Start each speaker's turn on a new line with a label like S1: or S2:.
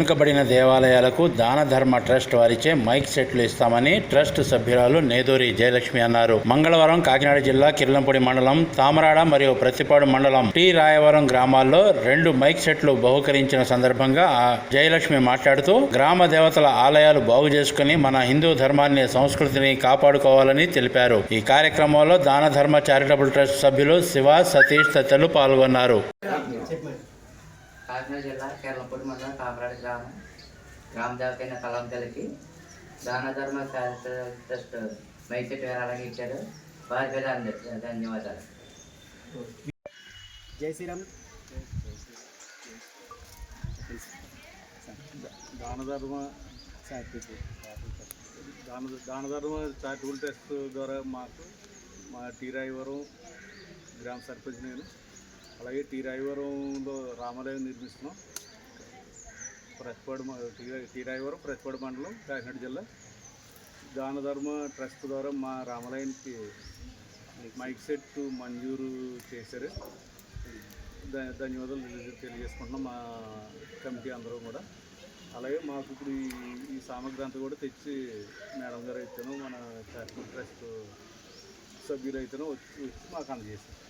S1: వెనుకబడిన దేవాలయాలకు దాన ధర్మ ట్రస్ట్ వారిచే మైక్ సెట్లు ఇస్తామని ట్రస్ట్ సభ్యురాలు నేదూరి జయలక్ష్మి అన్నారు. మంగళవారం కాకినాడ జిల్లా కిర్లంపూడి మండలం తామరాడ మరియు ప్రతిపాడు మండలం టి రాయవరం గ్రామాల్లో రెండు మైక్ సెట్లు బహుకరించిన సందర్భంగా జయలక్ష్మి మాట్లాడుతూ గ్రామ దేవతల ఆలయాలు బాగు చేసుకుని మన హిందూ ధర్మాన్ని సంస్కృతిని కాపాడుకోవాలని తెలిపారు. ఈ కార్యక్రమంలో దాన ధర్మ చారిటబుల్ ట్రస్ట్ సభ్యులు శివ సతీష్ తదితరులు పాల్గొన్నారు.
S2: కాకినాడ జిల్లా కేరళపూడి మండలం కామరాడ గ్రామం. గ్రామ దేవత అయిన కలంతలకి దాన ధర్మ ట్రస్ట్ మైసెట్ విరాళంగా ఇచ్చారు. వారి అంద- ధన్యవాదాలు.
S3: జై శ్రీరామ్.
S4: దాన ధర్మ దాన దాన ధర్మ చారిటబుల్ ట్రస్ట్ ద్వారా మాకు మా టీ రాయవరం గ్రామ సర్పంచ్ నేను అలాగే టీరాయవరంలో రామాలయం నిర్మిస్తున్నాం. ప్రతిపాడు మ- టీ టీ ప్రతిపాడు మండలం కాకినాడ జిల్లా. దాన ధర్మ ట్రస్ట్ ద్వారా మా రామాలయానికి మైక్ సెట్ మంజూరు చేశారు. ధన్యవాదాలు తెలియజేసుకుంటున్నాం మా కమిటీ అందరూ కూడా. అలాగే మాకు ఇప్పుడు ఈ సామగ్రి అంతా కూడా తెచ్చి మేడం గారు అయితేనో మన ట్రస్ట్ సభ్యులు అయితేనో వచ్చి వచ్చి మాకు అందజేశారు.